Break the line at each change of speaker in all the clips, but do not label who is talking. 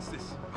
What's this?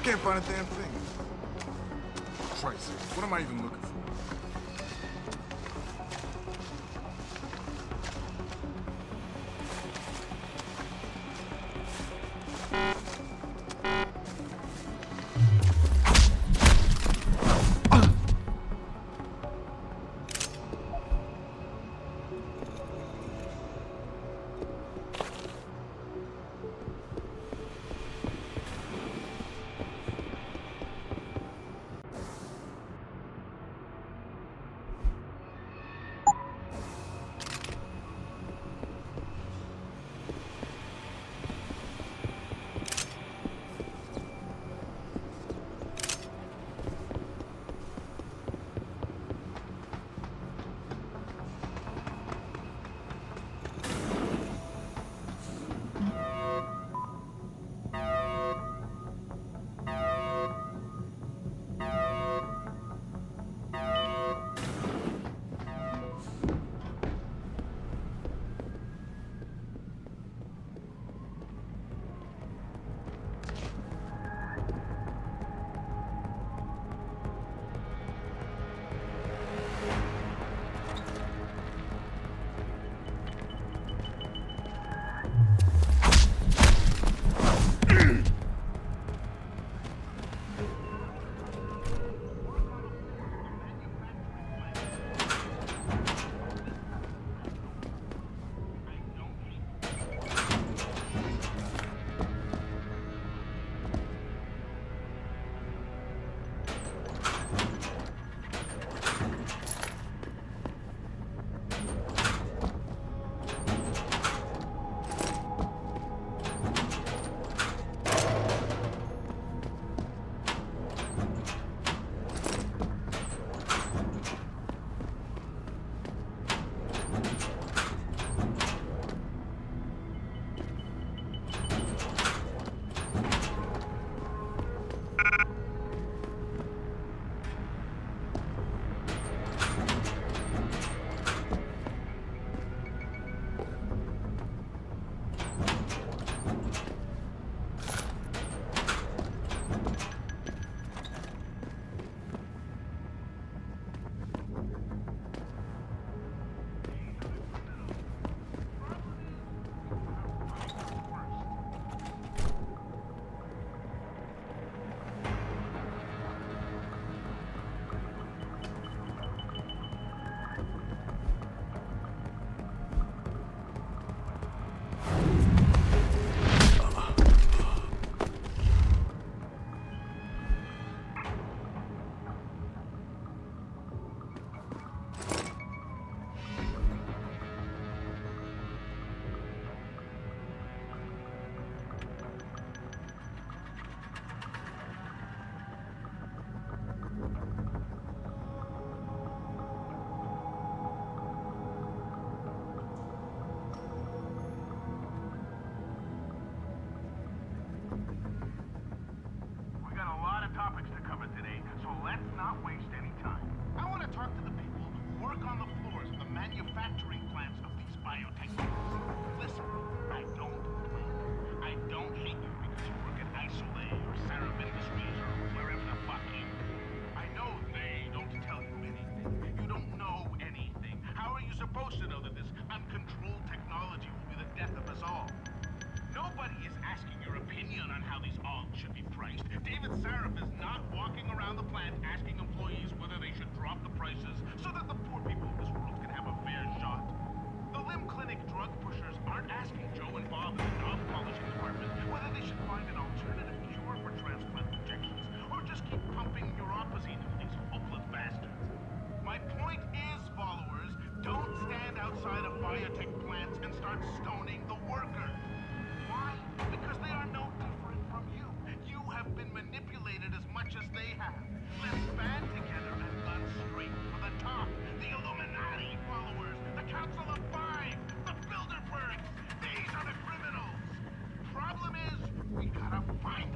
I can't find a damn thing. Christ, what am I even looking for?
Manufacturing plants of these. Listen, I don't. I don't hate you because you work at Isolay or Sarah Industries or wherever the fuck you. I know they don't tell you anything. You don't know anything. How are you supposed to know that this uncontrolled technology will be the death of us all? Nobody is asking your opinion on how these odds should be priced. David Sarif is not walking around the plant asking employees whether they should drop the prices so that the Clinic drug pushers aren't asking Joe and Bob in the polishing department whether they should find an alternative cure for transplant injections or just keep pumping neuropazine into these hopeless bastards. My point is, followers, don't stand outside of biotech plants and start stoning the workers. Why? Because they are no different from you. You have been manipulated as much as they have. Let's band together Oh, my.